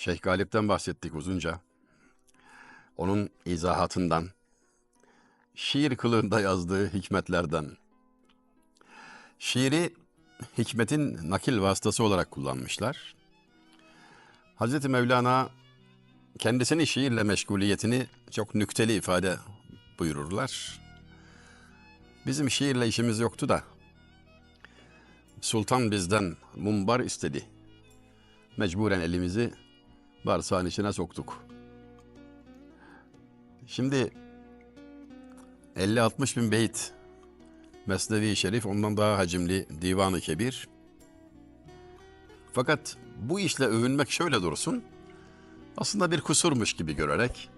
Şeyh Galip'ten bahsettik uzunca. Onun izahatından, şiir kılığında yazdığı hikmetlerden. Şiiri hikmetin nakil vasıtası olarak kullanmışlar. Hazreti Mevlana kendisini şiirle meşguliyetini çok nükteli ifade buyururlar. Bizim şiirle işimiz yoktu da sultan bizden mumbar istedi. Mecburen elimizi bağırsağın içine soktuk. Şimdi 50-60 bin beyt Mesnevi Şerif ondan daha hacimli Divan-ı Kebir. Fakat bu işle övünmek şöyle dursun. Aslında bir kusurmuş gibi görerek,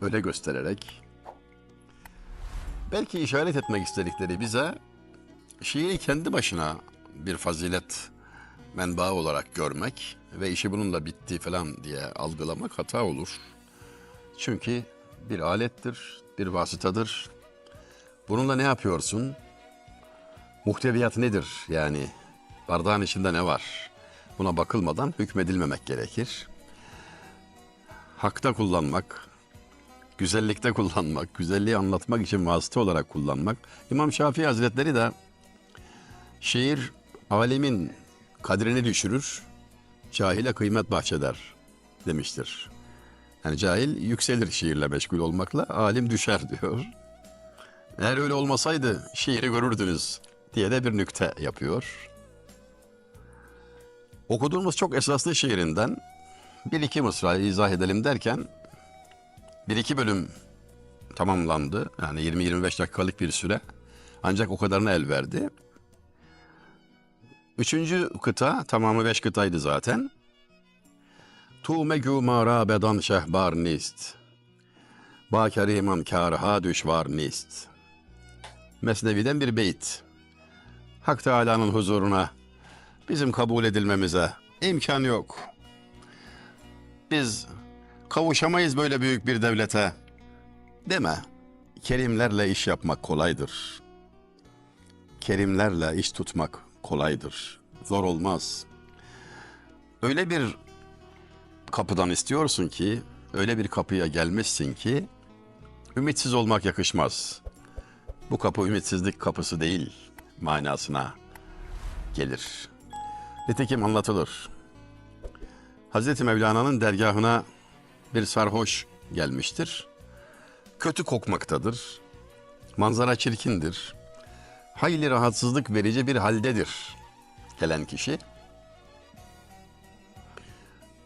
öyle göstererek, belki işaret etmek istedikleri bize şiiri kendi başına bir fazilet menbaı olarak görmek ve işi bununla bitti falan diye algılamak hata olur. Çünkü bir alettir, bir vasıtadır. Bununla ne yapıyorsun? Muhteviyat nedir? Yani bardağın içinde ne var? Buna bakılmadan hükmedilmemek gerekir. Hakta kullanmak, güzellikte kullanmak, güzelliği anlatmak için vasıta olarak kullanmak. İmam Şafii Hazretleri de şiir alemin kadrini düşürür, cahile kıymet bahşeder demiştir. Yani cahil yükselir şiirle meşgul olmakla, alim düşer diyor. Eğer öyle olmasaydı şiiri görürdünüz diye de bir nükte yapıyor. Okuduğumuz çok esaslı şiirinden bir iki mısrayı izah edelim derken bir iki bölüm tamamlandı. Yani 20-25 dakikalık bir süre. Ancak o kadarına el verdi. Üçüncü kıta, tamamı beş kıtaydı zaten. Tu megü mara bedan şehbar nist. Ba keriman kârha düşvar nist. Mesnevi'den bir beyt. Hak Teâlâ'nın huzuruna bizim kabul edilmemize imkan yok. Biz kavuşamayız böyle büyük bir devlete. Deme. Kerimlerle iş yapmak kolaydır. Kerimlerle iş tutmak kolaydır. Zor olmaz. Öyle bir kapıdan istiyorsun ki, öyle bir kapıya gelmişsin ki ümitsiz olmak yakışmaz. Bu kapı ümitsizlik kapısı değil manasına gelir. Nitekim anlatılır. Hazreti Mevlana'nın dergahına bir sarhoş gelmiştir. Kötü kokmaktadır. Manzara çirkindir. Hayli rahatsızlık verici bir haldedir gelen kişi.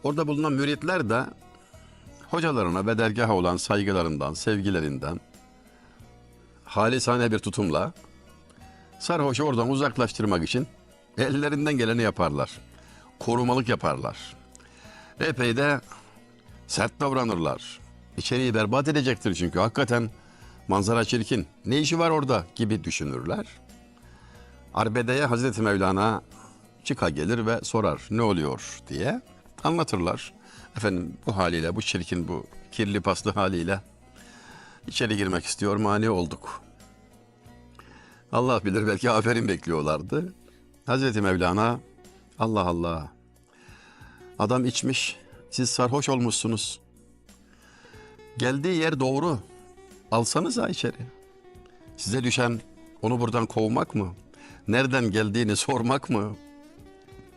Orada bulunan müritler de hocalarına ve dergaha olan saygılarından, sevgilerinden halisane bir tutumla sarhoşu oradan uzaklaştırmak için ellerinden geleni yaparlar. Korumalık yaparlar. Epey de sert davranırlar. İçeriği berbat edecektir çünkü hakikaten manzara çirkin. Ne işi var orada gibi düşünürler. Arbede'ye Hazreti Mevlana çıka gelir ve sorar ne oluyor diye anlatırlar. Efendim bu haliyle, bu çirkin, bu kirli paslı haliyle içeri girmek istiyor, mani olduk. Allah bilir belki aferin bekliyorlardı. Hazreti Mevlana Allah Allah adam içmiş, siz sarhoş olmuşsunuz. Geldiği yer doğru. Alsanıza içeri. Size düşen onu buradan kovmak mı? Nereden geldiğini sormak mı?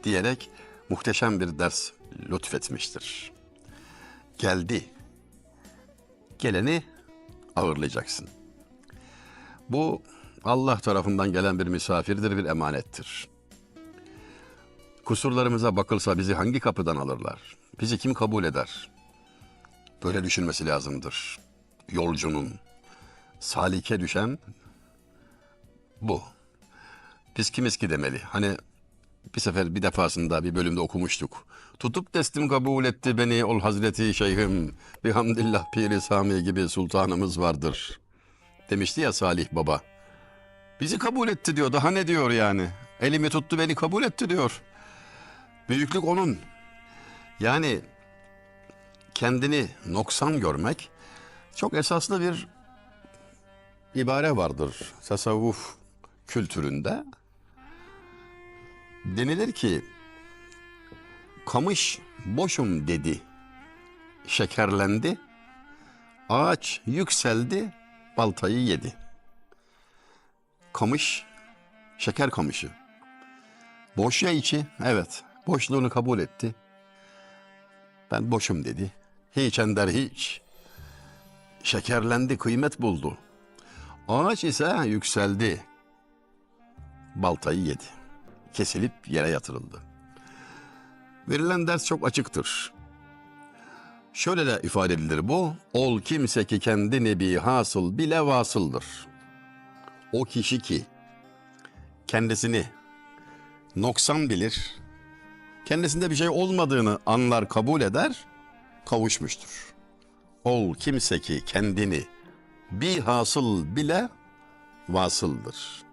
Diyerek muhteşem bir ders lütfetmiştir. Geldi. Geleni ağırlayacaksın. Bu Allah tarafından gelen bir misafirdir, bir emanettir. Kusurlarımıza bakılsa bizi hangi kapıdan alırlar? Bizi kim kabul eder? Böyle düşünmesi lazımdır. Yolcunun, salike düşen bu. Biz kimiz ki demeli. Hani bir sefer bir defasında bir bölümde okumuştuk. Tutup destim kabul etti beni ol Hazreti Şeyhim. Bihamdillah Piri Sami gibi sultanımız vardır. Demişti ya Salih Baba. Bizi kabul etti diyor. Daha ne diyor yani? Elimi tuttu beni kabul etti diyor. Büyüklük onun. Yani kendini noksan görmek çok esaslı bir ibare vardır tasavvuf kültüründe. Denilir ki kamış boşum dedi. Şekerlendi. Ağaç yükseldi, baltayı yedi. Kamış, şeker kamışı. Boş ya içi, evet. Boşluğunu kabul etti. Ben boşum dedi. Hiç ender hiç. Şekerlendi, kıymet buldu. Ağaç ise yükseldi. Baltayı yedi. Kesilip yere yatırıldı. Verilen ders çok açıktır. Şöyle de ifade edilir bu. Ol kimse ki kendini bir hasıl bile vasıldır. O kişi ki kendisini noksan bilir, kendisinde bir şey olmadığını anlar, kabul eder, kavuşmuştur. Ol kimse ki kendini bir hasıl bile vasıldır.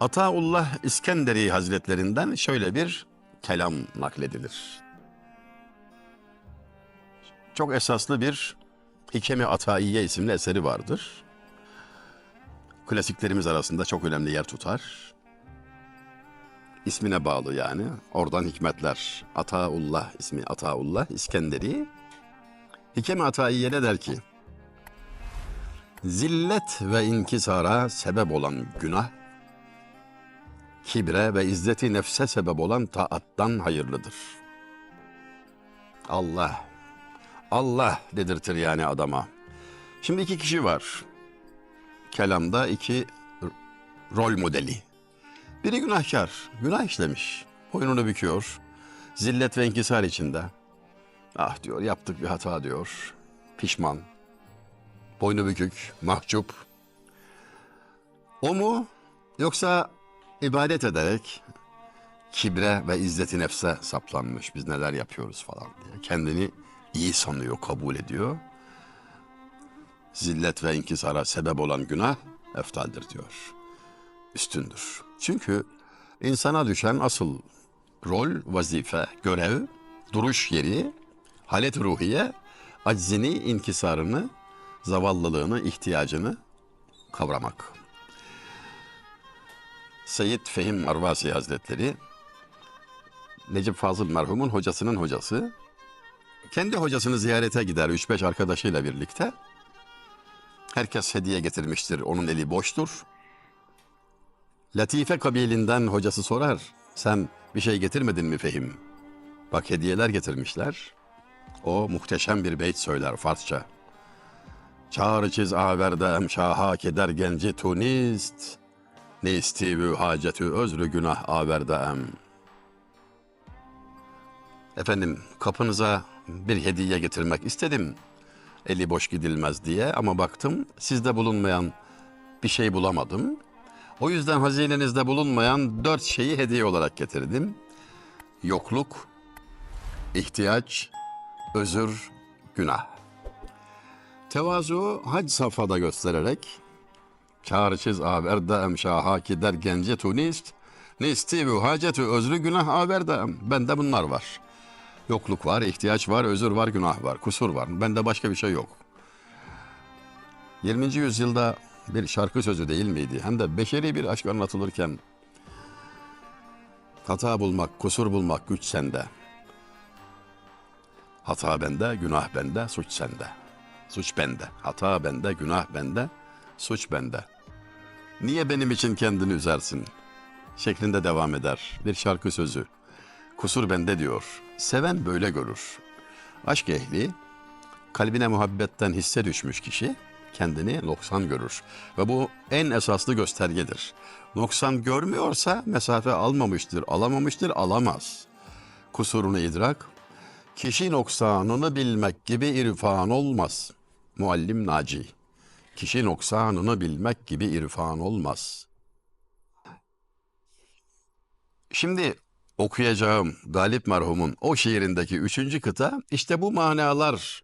Ataullah İskenderi Hazretlerinden şöyle bir kelam nakledilir. Çok esaslı bir Hikemi Ataiye isimli eseri vardır. Klasiklerimiz arasında çok önemli yer tutar. İsmine bağlı yani. Oradan hikmetler. Ataullah ismi Ataullah İskenderi. Hikemi Ataiye ne der ki? Zillet ve inkisara sebep olan günah, kibre ve izzeti nefse sebep olan taattan hayırlıdır. Allah, Allah dedirtir yani adama. Şimdi iki kişi var. Kelamda iki rol modeli. Biri günahkar, günah işlemiş. Boynunu büküyor. Zillet ve inkisar içinde. Ah diyor, yaptık bir hata diyor. Pişman. Boynu bükük, mahcup. O mu? Yoksa ibadet ederek kibre ve izzeti nefse saplanmış. Biz neler yapıyoruz falan diye. Kendini iyi sanıyor, kabul ediyor. Zillet ve inkisara sebep olan günah eftaldir diyor. Üstündür. Çünkü insana düşen asıl rol, vazife, görev, duruş yeri, halet ruhiye, aczini, inkisarını, zavallılığını, ihtiyacını kavramak. Seyyid Fehim Arvasi Hazretleri Necip Fazıl merhumun hocasının hocası. Kendi hocasını ziyarete gider 3-5 arkadaşıyla birlikte. Herkes hediye getirmiştir. Onun eli boştur. Latife kabilinden hocası sorar. Sen bir şey getirmedin mi Fehim? Bak hediyeler getirmişler. O muhteşem bir beyt söyler Farsça. Çağrı çiz averdem şaha keder genci tunist. Ne istivü hacetü özrü günah averdem. Efendim kapınıza bir hediye getirmek istedim. Eli boş gidilmez diye ama baktım sizde bulunmayan bir şey bulamadım. O yüzden hazinenizde bulunmayan dört şeyi hediye olarak getirdim. Yokluk, ihtiyaç, özür, günah. Tevazu hac safhada göstererek Çağrışız averde emşaha kider gence tunist. Nisti bu hacetü özrü günah averde Bende bunlar var. Yokluk var, ihtiyaç var, özür var, günah var, kusur var. Bende başka bir şey yok. 20. yüzyılda bir şarkı sözü değil miydi? Hem de beşeri bir aşk anlatılırken hata bulmak, kusur bulmak güç sende. Hata bende, günah bende, suç sende. Suç bende. Hata bende, günah bende, suç bende. Niye benim için kendini üzersin? Şeklinde devam eder. Bir şarkı sözü. Kusur bende diyor. Seven böyle görür. Aşk ehli, kalbine muhabbetten hisse düşmüş kişi kendini noksan görür. Ve bu en esaslı göstergedir. Noksan görmüyorsa mesafe almamıştır, alamamıştır, alamaz. Kusurunu idrak, kişi noksanını bilmek gibi irfan olmaz. Muallim Naci. Kişi noksanını bilmek gibi irfan olmaz. Şimdi okuyacağım Galip merhumun o şiirindeki üçüncü kıta işte bu manalar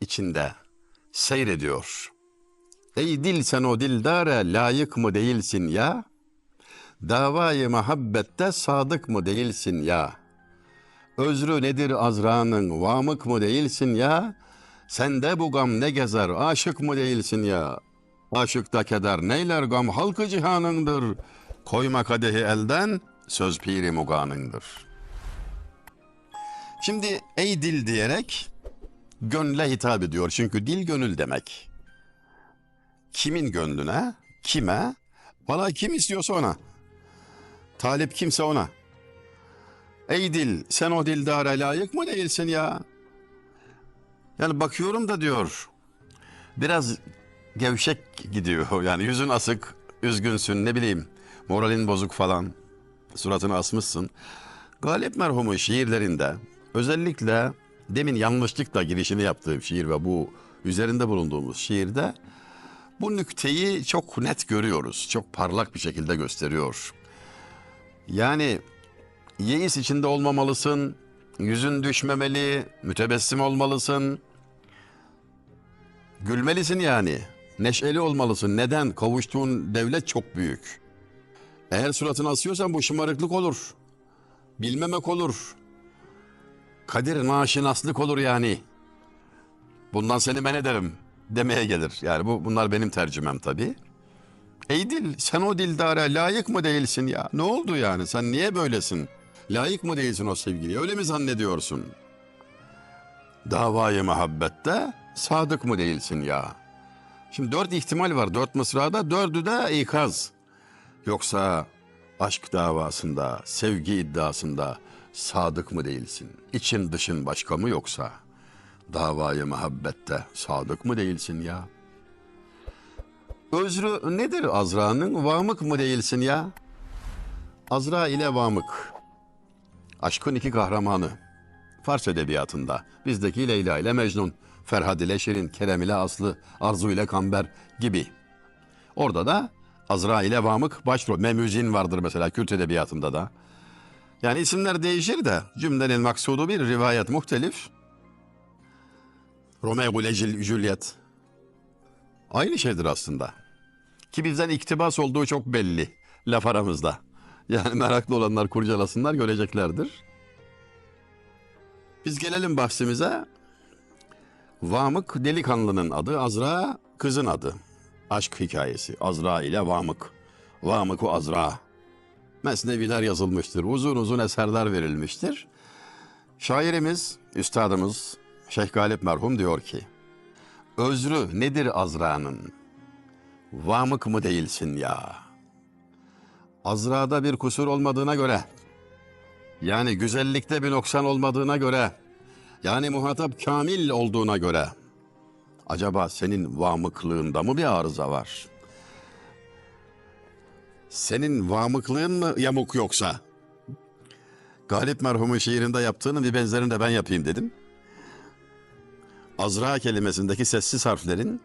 içinde seyrediyor. Ey dil sen o dildare layık mı değilsin ya? Davayı muhabbette sadık mı değilsin ya? Özrü nedir azranın vamık mı değilsin ya? Sende bu gam ne gezer aşık mı değilsin ya? Aşıkta keder neyler gam halkı cihanındır. Koyma kadehi elden söz piri muganındır. Şimdi ey dil diyerek gönle hitap ediyor. Çünkü dil gönül demek. Kimin gönlüne, kime, valla kim istiyorsa ona. Talip kimse ona. Ey dil sen o dildara layık mı değilsin ya? Yani bakıyorum da diyor biraz gevşek gidiyor. Yani yüzün asık, üzgünsün ne bileyim moralin bozuk falan. Suratını asmışsın. Galip merhumun şiirlerinde özellikle demin yanlışlıkla girişini yaptığım şiir ve bu üzerinde bulunduğumuz şiirde bu nükteyi çok net görüyoruz. Çok parlak bir şekilde gösteriyor. Yani yeis içinde olmamalısın, yüzün düşmemeli, mütebessim olmalısın. Gülmelisin yani. Neşeli olmalısın. Neden? Kavuştuğun devlet çok büyük. Eğer suratını asıyorsan bu şımarıklık olur. Bilmemek olur. Kadir naşinaslık olur yani. Bundan seni men ederim demeye gelir. Yani bu bunlar benim tercümem tabii. Ey dil sen o dildara layık mı değilsin ya? Ne oldu yani sen niye böylesin? Layık mı değilsin o sevgiliye öyle mi zannediyorsun? Davayı muhabbette sadık mı değilsin ya? Şimdi dört ihtimal var dört mısrada dördü de ikaz. Yoksa aşk davasında, sevgi iddiasında sadık mı değilsin? İçin dışın başka mı yoksa? Davayı muhabbette sadık mı değilsin ya? Özrü nedir Azra'nın? Vamık mı değilsin ya? Azra ile Vamık. Aşkın iki kahramanı. Fars edebiyatında. Bizdeki Leyla ile Mecnun. Ferhad ile Şirin, Kerem ile Aslı, Arzu ile Kamber gibi. Orada da Azra ile Vamık başrol. Memüzin vardır mesela Kürt edebiyatında da. Yani isimler değişir de cümlenin maksudu bir rivayet muhtelif. Romeo ile Jul- Juliet. Aynı şeydir aslında. Ki bizden iktibas olduğu çok belli laf aramızda. Yani meraklı olanlar kurcalasınlar göreceklerdir. Biz gelelim bahsimize. Vamık delikanlının adı, Azra kızın adı. Aşk hikayesi. Azra ile Vamık. Vamık-u Azra. Mesneviler yazılmıştır. Uzun uzun eserler verilmiştir. Şairimiz, üstadımız Şeyh Galip merhum diyor ki, Özrü nedir Azra'nın? Vamık mı değilsin ya? Azra'da bir kusur olmadığına göre, yani güzellikte bir noksan olmadığına göre, yani muhatap kamil olduğuna göre, acaba senin vamıklığında mı bir arıza var? Senin vamıklığın mı yamuk yoksa? Galip merhumun şiirinde yaptığının bir benzerini de ben yapayım dedim. Azra kelimesindeki sessiz harflerin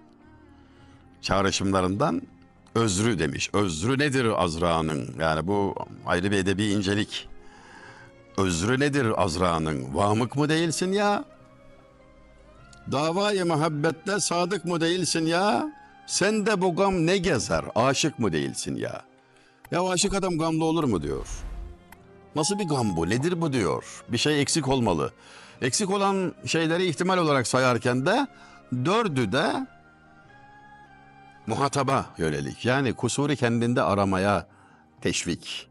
çağrışımlarından özrü demiş. Özrü nedir Azra'nın? Yani bu ayrı bir edebi incelik. Özrü nedir Azra'nın? Vamık mı değilsin ya? Davayı muhabbette sadık mı değilsin ya? Sen de bu gam ne gezer? Aşık mı değilsin ya? Ya aşık adam gamlı olur mu diyor. Nasıl bir gam bu? Nedir bu diyor. Bir şey eksik olmalı. Eksik olan şeyleri ihtimal olarak sayarken de dördü de muhataba yönelik. Yani kusuru kendinde aramaya teşvik.